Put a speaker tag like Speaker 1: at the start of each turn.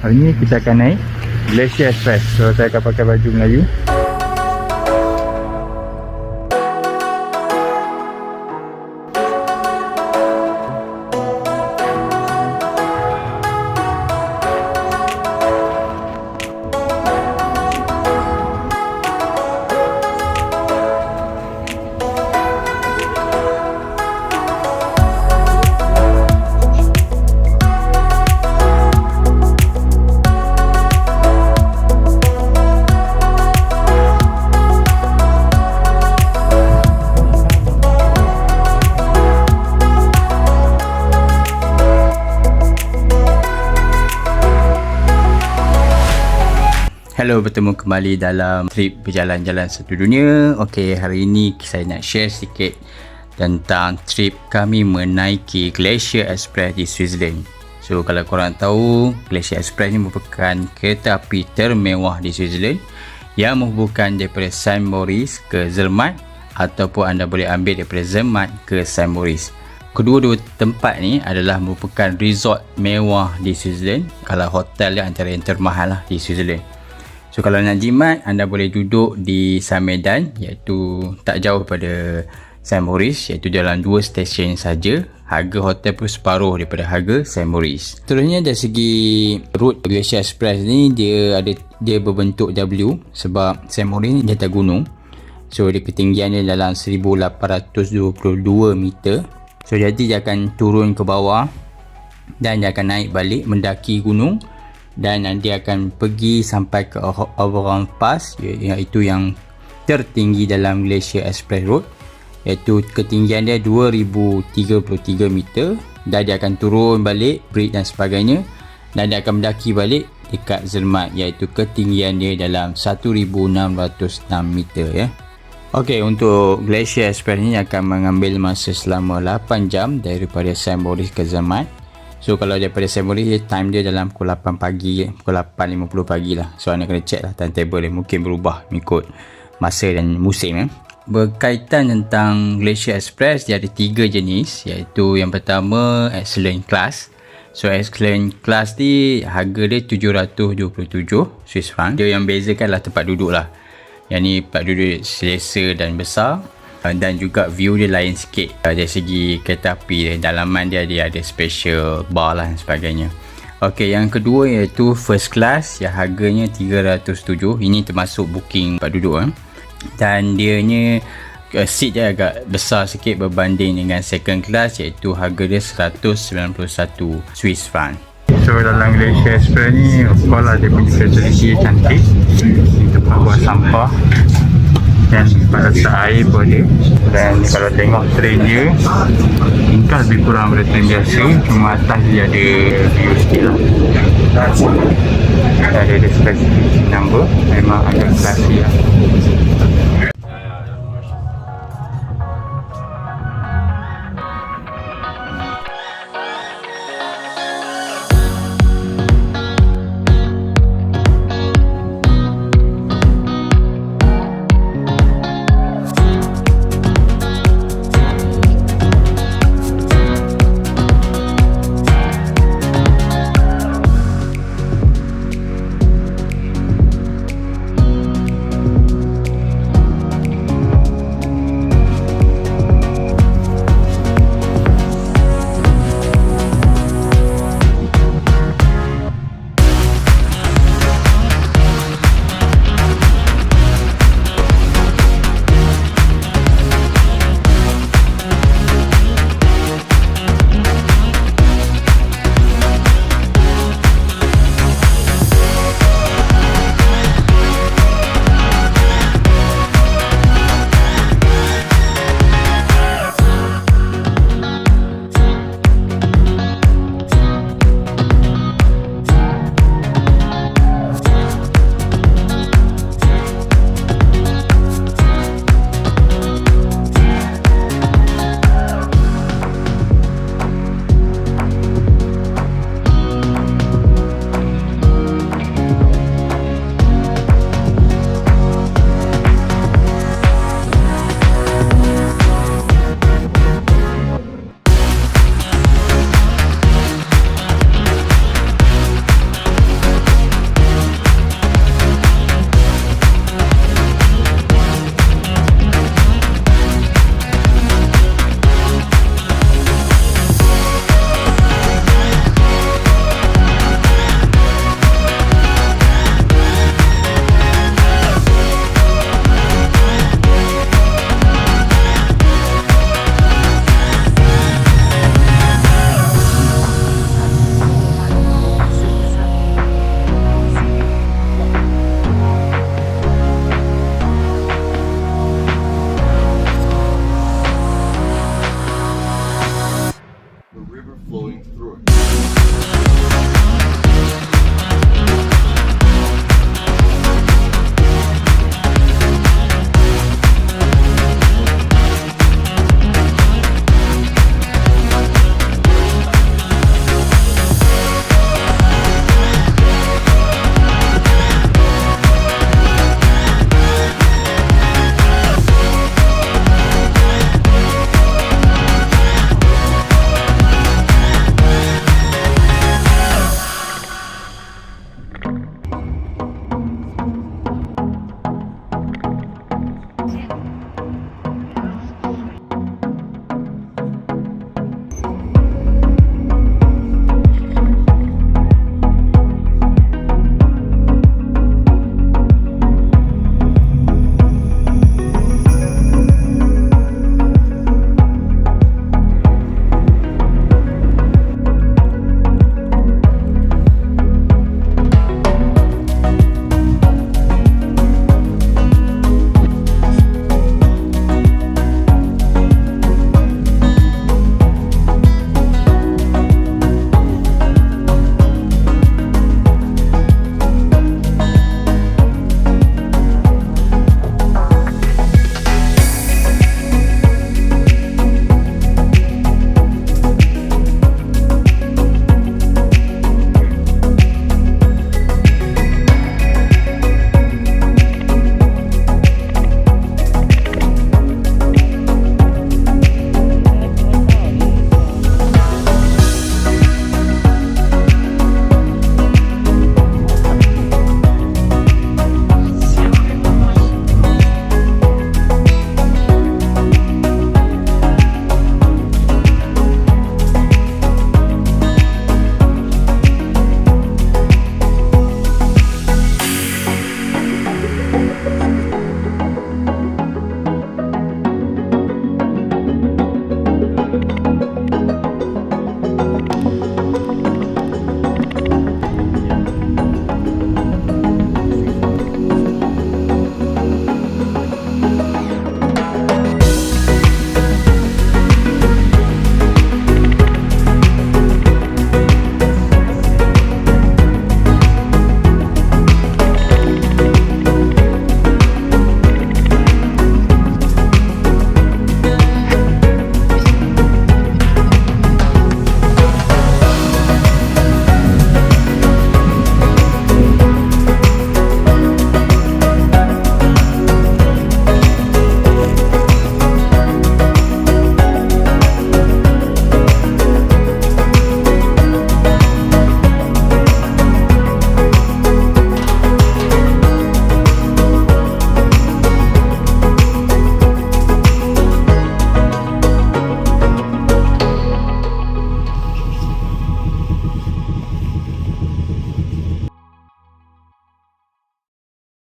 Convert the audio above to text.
Speaker 1: Hari ni kita akan naik Glacier Express. So saya akan pakai baju Melayu. Bertemu kembali dalam trip berjalan-jalan satu dunia. Okey, hari ini saya nak share sikit tentang trip kami menaiki Glacier Express di Switzerland. So, kalau korang tahu, Glacier Express ni merupakan kereta api termewah di Switzerland yang menghubungkan daripada Saint Moritz ke Zermatt ataupun anda boleh ambil daripada Zermatt ke Saint Moritz. Kedua-dua tempat ni adalah merupakan resort mewah di Switzerland. Kalau hotel dia antara yang termahal lah di Switzerland. So kalau nak jimat anda boleh duduk di Samedan iaitu tak jauh pada Saint Maurice iaitu dalam dua stesen saja. Harga hotel pun separuh daripada harga Saint Maurice. Terusnya dari segi route Glacier Express ni dia ada dia berbentuk W sebab Saint Maurice ni di atas gunung. So dia ketinggian dia dalam 1822 meter. So jadi dia akan turun ke bawah dan dia akan naik balik mendaki gunung dan nanti akan pergi sampai ke Overground Pass iaitu yang tertinggi dalam Glacier Express Road. Iaitu ketinggian dia 2033 meter. Dan dia akan turun balik bridge dan sebagainya. Dan dia akan mendaki balik dekat Zermatt iaitu ketinggian dia dalam 1606 meter ya. Okey untuk Glacier Express ni akan mengambil masa selama 8 jam daripada Saint Boris ke Zermatt So kalau daripada Samurai time dia dalam pukul 8 pagi Pukul 8.50 pagi lah. So anda kena check lah timetable dia. Mungkin berubah mengikut masa dan musim eh. Berkaitan tentang Glacier Express Dia ada tiga jenis. Iaitu yang pertama Excellent Class. So Excellent Class ni Harga dia 727 Swiss franc. Dia yang bezakan lah tempat duduk lah. Yang ni tempat duduk selesa dan besar dan juga view dia lain sikit. Uh, dari segi kereta api dalaman dia dia ada special bar lah dan sebagainya. Ok yang kedua iaitu first class. Yang harganya 307 ini termasuk booking tempat duduk eh. dan dia ni uh, seat dia agak besar sikit berbanding dengan second class iaitu harga dia 191 Swiss franc. So dalam Glacier Express ni Of course lah dia punya facility cantik. Tempat buat sampah dan pada saat air pun ada dan kalau tengok train dia tingkah lebih kurang daripada train biasa cuma atas dia ada view sikit lah. Dan ada ada specific number memang agak klasik lah river flowing through it.